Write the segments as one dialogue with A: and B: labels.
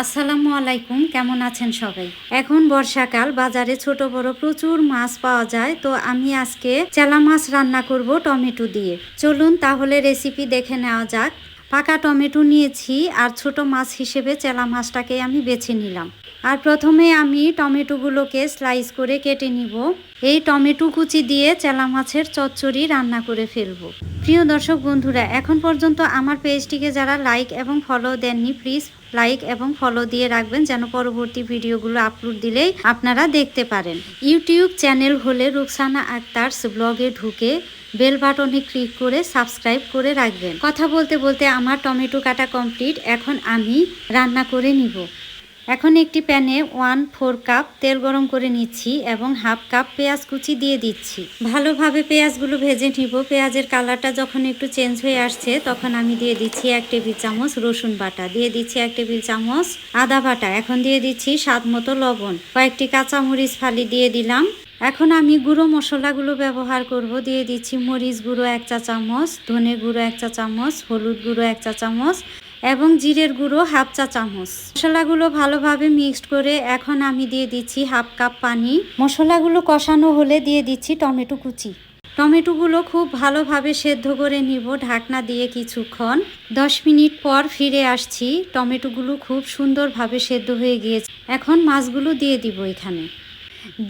A: আসসালামু আলাইকুম, কেমন আছেন সবাই? এখন বর্ষাকাল, বাজারে ছোট বড় প্রচুর মাছ পাওয়া যায়, তো আমি আজকে চেলা মাছ রান্না করব টমেটো দিয়ে। চলুন তাহলে রেসিপি দেখে নেওয়া যাক। পাকা টমেটো নিয়েছি আর ছোট মাছ হিসেবে চেলা মাছটাকে আমি বেছে নিলাম। আর প্রথমে আমি টমেটোগুলোকে স্লাইস করে কেটে নিব। এই টমেটো কুচি দিয়ে চেলা মাছের চচ্চড়ি রান্না করে ফেলব। প্রিয় দর্শক বন্ধুরা, এখন পর্যন্ত আমার পেজটিকে যারা লাইক এবং ফলো দেননি প্লিজ লাইক এবং ফলো দিয়ে রাখবেন যেন পরবর্তী ভিডিওগুলো আপলোড দিলেই আপনারা দেখতে পারেন। ইউটিউব চ্যানেল হলে রুকসানা আক্তারস ব্লগে ঢুকে বেল বাটনে ক্লিক করে সাবস্ক্রাইব করে রাখবেন। কথা বলতে বলতে আমার টমেটো কাটা কমপ্লিট এখন আমি রান্না করে নিব। এখন একটি প্যানে ওয়ান ফোর কাপ তেল গরম করে নিচ্ছি এবং হাফ কাপ পেঁয়াজ কুচি দিয়ে দিচ্ছি। ভালোভাবে পেঁয়াজগুলো ভেজে নিব। পেঁয়াজের কালারটা যখন একটু চেঞ্জ হয়ে আসছে, তখন আমি দিয়ে দিচ্ছি এক টেবিল চামচ রসুন বাটা, দিয়ে দিচ্ছি এক টেবিল চামচ আদা বাটা, এখন দিয়ে দিচ্ছি স্বাদ মতো লবণ। কয়েকটি কাঁচামরিচ ফালি দিয়ে দিলাম। এখন আমি গুঁড়ো মশলাগুলো ব্যবহার করব। দিয়ে দিচ্ছি মরিচ গুঁড়ো এক চা চামচ, ধনে গুঁড়ো এক চা চামচ, হলুদ গুঁড়ো এক চা চামচ এবং জিরের গুঁড়ো হাফ চা চামচ। মশলাগুলো ভালোভাবে মিক্সড করে এখন আমি দিয়ে দিচ্ছি হাফ কাপ পানি। মশলাগুলো কষানো হলে দিয়ে দিচ্ছি টমেটো কুচি। টমেটোগুলো খুব ভালোভাবে সেদ্ধ করে নিব ঢাকনা দিয়ে কিছুক্ষণ। দশ মিনিট পর ফিরে আসছি। টমেটোগুলো খুব সুন্দরভাবে সেদ্ধ হয়ে গিয়েছে। এখন মাছগুলো দিয়ে দিব এখানে।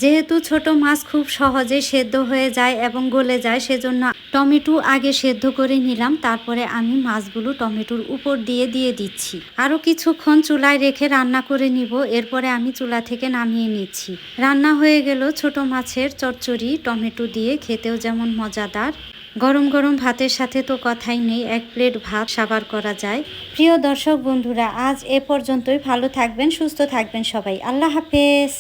A: যেহেতু ছোট মাছ খুব সহজে সেদ্ধ হয়ে যায় এবং গলে যায়, সেজন্য টমেটো আগে সেদ্ধ করে নিলাম। তারপরে আমি মাছগুলো টমেটোর উপর দিয়ে দিয়ে দিচ্ছি। আরও কিছুক্ষণ চুলায় রেখে রান্না করে নিব। এরপরে আমি চুলা থেকে নামিয়ে নিচ্ছি। রান্না হয়ে গেল ছোট মাছের চচ্চড়ি, টমেটো দিয়ে খেতেও যেমন মজাদার। গরম গরম ভাতের সাথে তো কথাই নেই, এক প্লেট ভাত সাবার করা যায়। প্রিয় দর্শক বন্ধুরা, আজ এ পর্যন্তই। ভালো থাকবেন, সুস্থ থাকবেন সবাই। আল্লাহ হাফেজ।